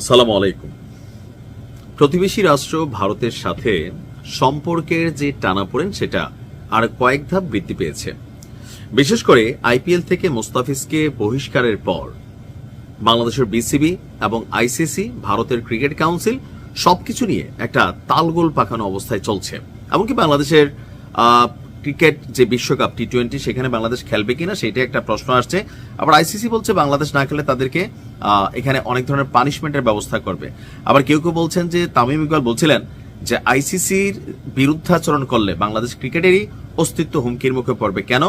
আসসালামু আলাইকুম। প্রতিবেশী রাষ্ট্র ভারতের সাথে সম্পর্কের যে টানাপোড়েন, সেটা আর কয়েক ধাপ বৃদ্ধি পেয়েছে। বিশেষ করে আইপিএল থেকে মোস্তাফিজকে বহিষ্কারের পর বাংলাদেশের বিসিবি এবং আইসিসি, ভারতের ক্রিকেট কাউন্সিল সবকিছু নিয়ে একটা তালগোল পাকানো অবস্থায় চলছে। এমনকি বাংলাদেশের ক্রিকেট যে বিশ্বকাপ টি টোয়েন্টি সেখানে বাংলাদেশ খেলবে কিনা সেটা একটা প্রশ্ন আসছে। আবার আইসিসি বলছে বাংলাদেশ না খেলে তাদেরকে এখানে অনেক ধরনের পানিশমেন্টের ব্যবস্থা করবে। আবার কেউ কেউ বলছেন যে, তামিম ইকবাল বলছিলেন যে আইসিসির বিরুদ্ধাচরণ করলে বাংলাদেশ ক্রিকেটেরই অস্তিত্ব হুমকির মুখে পড়বে। কেন?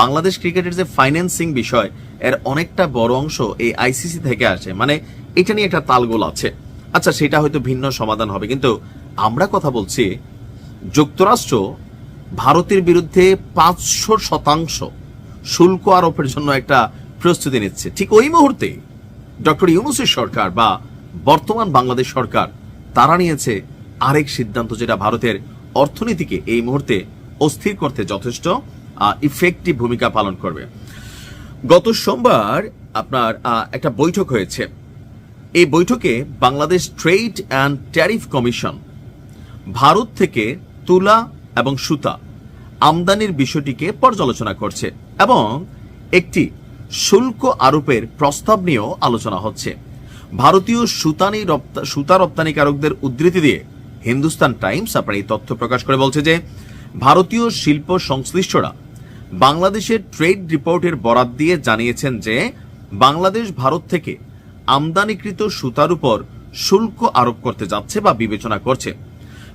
বাংলাদেশ ক্রিকেটের যে ফাইন্যান্সিং বিষয়, এর অনেকটা বড় অংশ এই আইসিসি থেকে আসে। মানে এটা নিয়ে একটা তালগোল আছে। আচ্ছা সেটা হয়তো ভিন্ন সমাধান হবে। কিন্তু আমরা কথা বলছি যুক্তরাষ্ট্র ভারতের বিরুদ্ধে পাঁচশো শতাংশ শুল্ক আরোপের জন্য একটা প্রস্তুতি নিচ্ছে। ঠিক ওই মুহূর্তে ডক্টর ইউনুসের সরকার বা বর্তমান বাংলাদেশ সরকার, তারা নিয়েছে আরেক সিদ্ধান্ত যেটা ভারতের অর্থনীতিকে এই মুহূর্তে অস্থির করতে যথেষ্ট ইফেক্টিভ ভূমিকা পালন করবে। গত সোমবার আপনার একটা বৈঠক হয়েছে। এই বৈঠকে Bangladesh trade and tariff commission Bharat থেকে তুলা এবং সুতা আমদানির বিষয়টিকে পর্যালোচনা করছে এবং একটি শুল্ক আরোপের প্রস্তাব নিয়েও আলোচনা হচ্ছে। ভারতীয় সুতানি সুতা রপ্তানিকারকদের উদ্ধৃতি দিয়ে হিন্দুস্তান টাইমস আপনার এই তথ্য প্রকাশ করে বলছে যে, ভারতীয় শিল্প সংশ্লিষ্টরা বাংলাদেশের ট্রেড রিপোর্টের বরাত দিয়ে জানিয়েছেন যে, বাংলাদেশ ভারত থেকে আমদানিকৃত সুতার উপর শুল্ক আরোপ করতে যাচ্ছে বা বিবেচনা করছে।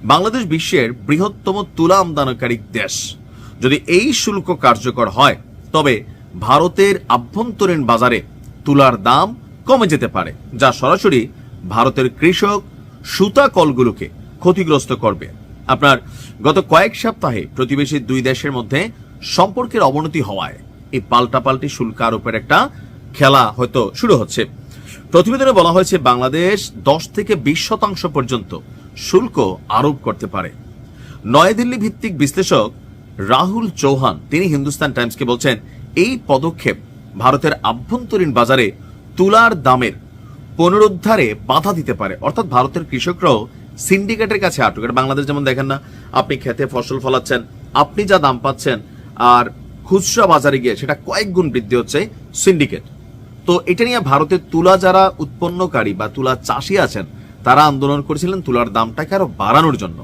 বাংলাদেশ বিশ্বের বৃহত্তম তুলা আমদানিকারী দেশ। যদি এই শুল্ক কার্যকর হয়, তবে ভারতের আভ্যন্তরীণ বাজারে তুলার দাম কমে যেতে পারে, যা সরাসরি ভারতের কৃষক সুতা কলগুলোকে ক্ষতিগ্রস্ত করবে। আপনার গত কয়েক সপ্তাহে প্রতিবেশী দুই দেশের মধ্যে সম্পর্কের অবনতি হওয়ায় এই পাল্টাপাল্টি শুল্ক আরোপের একটা খেলা হয়তো শুরু হচ্ছে। প্রতিবেদনে বলা হয়েছে, বাংলাদেশ দশ থেকে বিশ শতাংশ পর্যন্ত শুল্ক আরোপ করতে পারে। নয়াদিল্লি ভিত্তিক বিশ্লেষক রাহুল চৌহান, তিনি হিন্দুস্তান টাইমসকে বলছেন, এই পদক্ষেপ ভারতের আভ্যন্তরীণ বাজারে তুলার দামের পুনরুদ্ধারে বাধা দিতে পারে। অর্থাৎ ভারতের কৃষকরাও সিন্ডিকেটের কাছে আটক। এটা বাংলাদেশ যেমন দেখেন না, আপনি খেতে ফসল ফলাচ্ছেন, আপনি যা দাম পাচ্ছেন, আর খুচরা বাজারে গিয়ে সেটা কয়েক গুণ বৃদ্ধি হচ্ছে সিন্ডিকেট। তো এটা নিয়ে ভারতের তুলা যারা উৎপন্নকারী বা তুলা চাষি আছেন তারা আন্দোলন করেছিলেন তুলার দামটাকে আরও বাড়ানোর জন্য।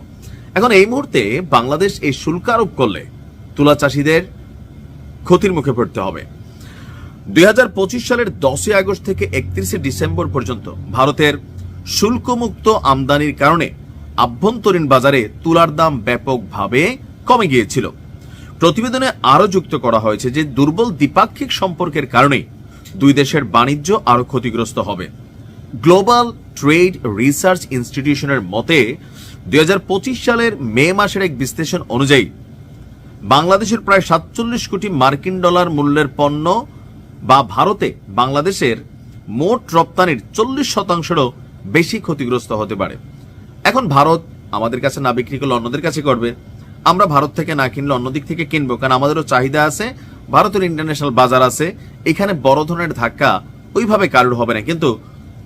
এখন এই মুহূর্তে বাংলাদেশ এই শুল্ক আরোপ করলে তুলা চাষিদের ক্ষতির মুখে পড়তে হবে। দুই হাজার পঁচিশ সালের দশই আগস্ট থেকে একত্রিশে ডিসেম্বর পর্যন্ত ভারতের শুল্কমুক্ত আমদানির কারণে আভ্যন্তরীণ বাজারে তুলার দাম ব্যাপকভাবে কমে গিয়েছিল। প্রতিবেদনে আরও যুক্ত করা হয়েছে যে দুর্বল দ্বিপাক্ষিক সম্পর্কের কারণে দুই দেশের বাণিজ্য আরও ক্ষতিগ্রস্ত হবে। গ্লোবাল ট্রেড রিসার্চ ইনস্টিটিউশনের মতে, দুই হাজার পঁচিশ সালের মে মাসের এক বিশ্লেষণ অনুযায়ী, বাংলাদেশের প্রায় সাতচল্লিশ কোটি মার্কিন ডলার মূল্যের পণ্য বা ভারতে বাংলাদেশের মোট রপ্তানির চল্লিশ শতাংশেরও বেশি ক্ষতিগ্রস্ত হতে পারে। এখন ভারত আমাদের কাছে না বিক্রি করলে অন্যদের কাছে করবে। আমরা ভারত থেকে না কিনলে অন্য দিক থেকে কিনবো, কারণ আমাদেরও চাহিদা আছে, ভারতের ইন্টারন্যাশনাল বাজার আছে, এখানে বড় ধরনের ধাক্কা ওইভাবে কারোর হবে না। কিন্তু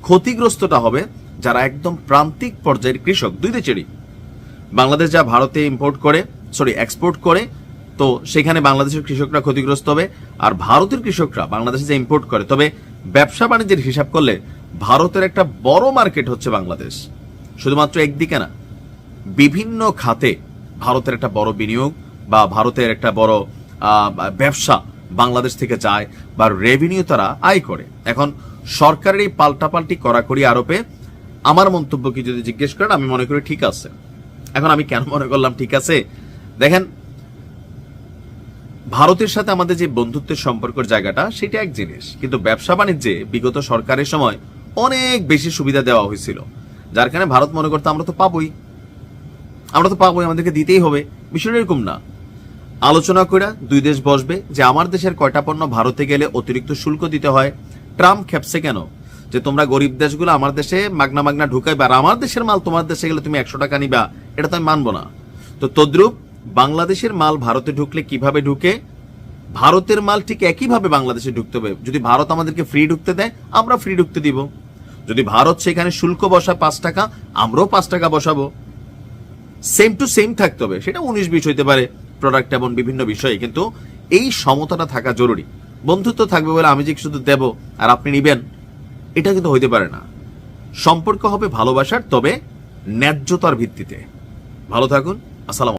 ক্ষতিগ্রস্তটা হবে যারা একদম প্রান্তিক পর্যায়ের কৃষক, দুই দেশেরই বাংলাদেশ যা ভারতে ইম্পোর্ট করে সরি এক্সপোর্ট করে, তো সেখানে বাংলাদেশের কৃষকরা ক্ষতিগ্রস্ত হবে আর ভারতের কৃষকরা বাংলাদেশে যে ইম্পোর্ট করে। তবে ব্যবসা বাণিজ্যের হিসাব করলে ভারতের একটা বড় মার্কেট হচ্ছে বাংলাদেশ। শুধুমাত্র একদিকে না, বিভিন্ন খাতে ভারতের একটা বড় বিনিয়োগ বা ভারতের একটা বড় ব্যবসা বাংলাদেশ থেকে যায় বা রেভিনিউ তারা আয় করে। এখন সরকারের এই পাল্টাপাল্টি কড়াকড়ি আরোপে আমার মন্তব্য কি যদি জিজ্ঞেস করেন, আমি মনে করি ঠিক আছে। এখন আমি কেন মনে করলাম ঠিক আছে? দেখেন, ভারতের সাথে আমাদের যে বন্ধুত্বের সম্পর্কের জায়গাটা, সেটা এক জিনিস। কিন্তু ব্যবসা বাণিজ্যে বিগত সরকারের সময় অনেক বেশি সুবিধা দেওয়া হয়েছিল। যার কারণে ভারত মনে করতো, আমরা তো পাবোই। আমরা তো পাবোই, আমাদেরকে দিতেই হবে। বিষয়টা এরকম না। আলোচনা করে দুই দেশ বসবে যে আমার দেশের কয়টা পণ্য ভারতে গেলে অতিরিক্ত শুল্ক দিতে হয়। ট্রাম্প খেপছে কেন? যে তোমরা গরিব দেশগুলো আমার দেশে মাগনা মাগনা ঢুকাইবে আর আমার দেশের মাল তোমার দেশে গেলে তুমি একশো টাকা নিবা, এটা তো আমি মানবো না। তো তদ্রুপ বাংলাদেশের মাল ভারতে ঢুকলে কীভাবে ঢুকে? ভারতের মাল ঠিক একইভাবে বাংলাদেশে ঢুকতে হবে। যদি ভারত আমাদেরকে ফ্রি ঢুকতে দেয়, আমরা ফ্রি ঢুকতে দিব। যদি ভারত সেখানে শুল্ক বসায় পাঁচ টাকা, আমরাও পাঁচ টাকা বসাবো। সেম টু সেম থাকতে হবে, সেটা উনিশ বিশ হইতে পারে। প্রোডাক্ট এমন বিভিন্ন বিষয়ে, কিন্তু এই সমতাটা থাকা জরুরি। বন্ধুত্ব থাকবে বলে আমি যে শুধু দেব আর আপনি নিবেন, এটা কিন্তু হইতে পারে না। সম্পর্ক হবে ভালোবাসার, তবে ন্যায্যতার ভিত্তিতে। ভালো থাকুন, আসসালাম